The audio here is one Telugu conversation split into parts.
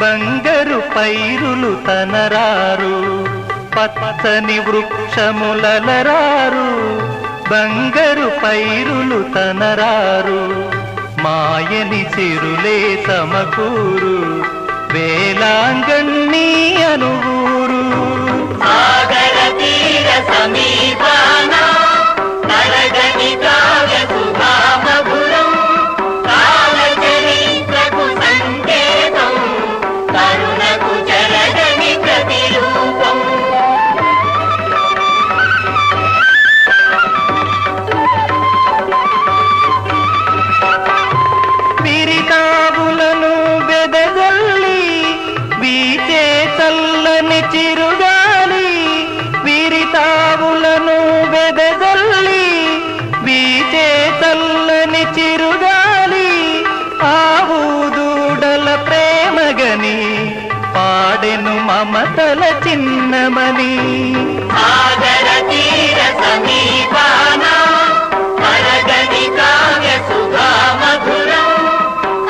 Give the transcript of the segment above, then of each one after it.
బంగరు పైరులు తనరారు. పచ్చని వృక్షములలరారు. బంగరు పైరులు తనరారు. మాయని చిరులే సమకూరు. వేలాంగణి అనుగూరు సాగర తీర మమతల చిన్నమని. సాగర తీర సమీపాన తరగని కావ్య సుధామధురం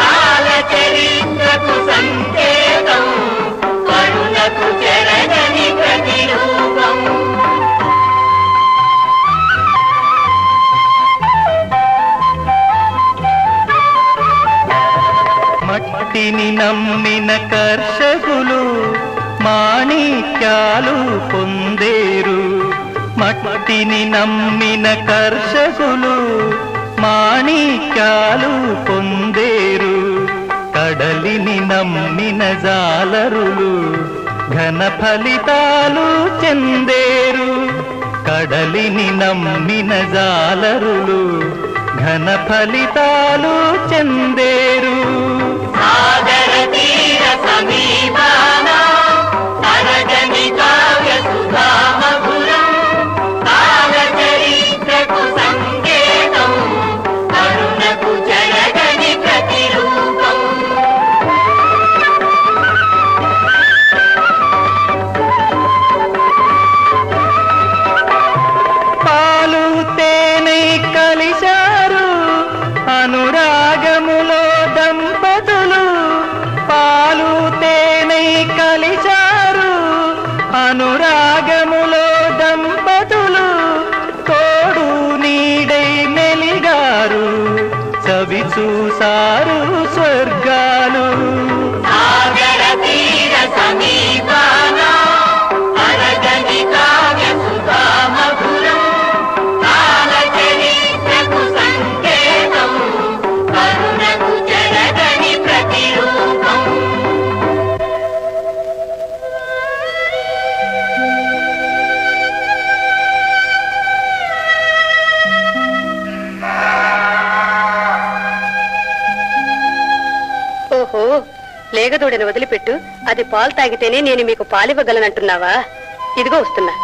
కాల చరిత్రకు సంకేతం కరుణకు జరగని ప్రతిరూపం. మట్టిని నమ్మిన కర్షకులు మాణిక్యాలు పొందేరు. మట్టిని నమ్మిన కర్షకులు మాణిక్యాలు పొందేరు. కడలిని నమ్మిన జాలరులు ఘన ఫలితాలు చెందేరు. కడలిని నమ్మిన జాలరులు ఘన ఫలితాలు చెందేరు. సాగర తీర సమీపాన అనురాగములో దంపతులు తోడు నీడై మెలిగారు. చవి చూసారు స్వర్గ లేగదూడని వదిలిపెట్టు. అది పాలు తాగితేనే నేను మీకు పాలివ్వగలనంటున్నావా? ఇదిగో వస్తున్నా.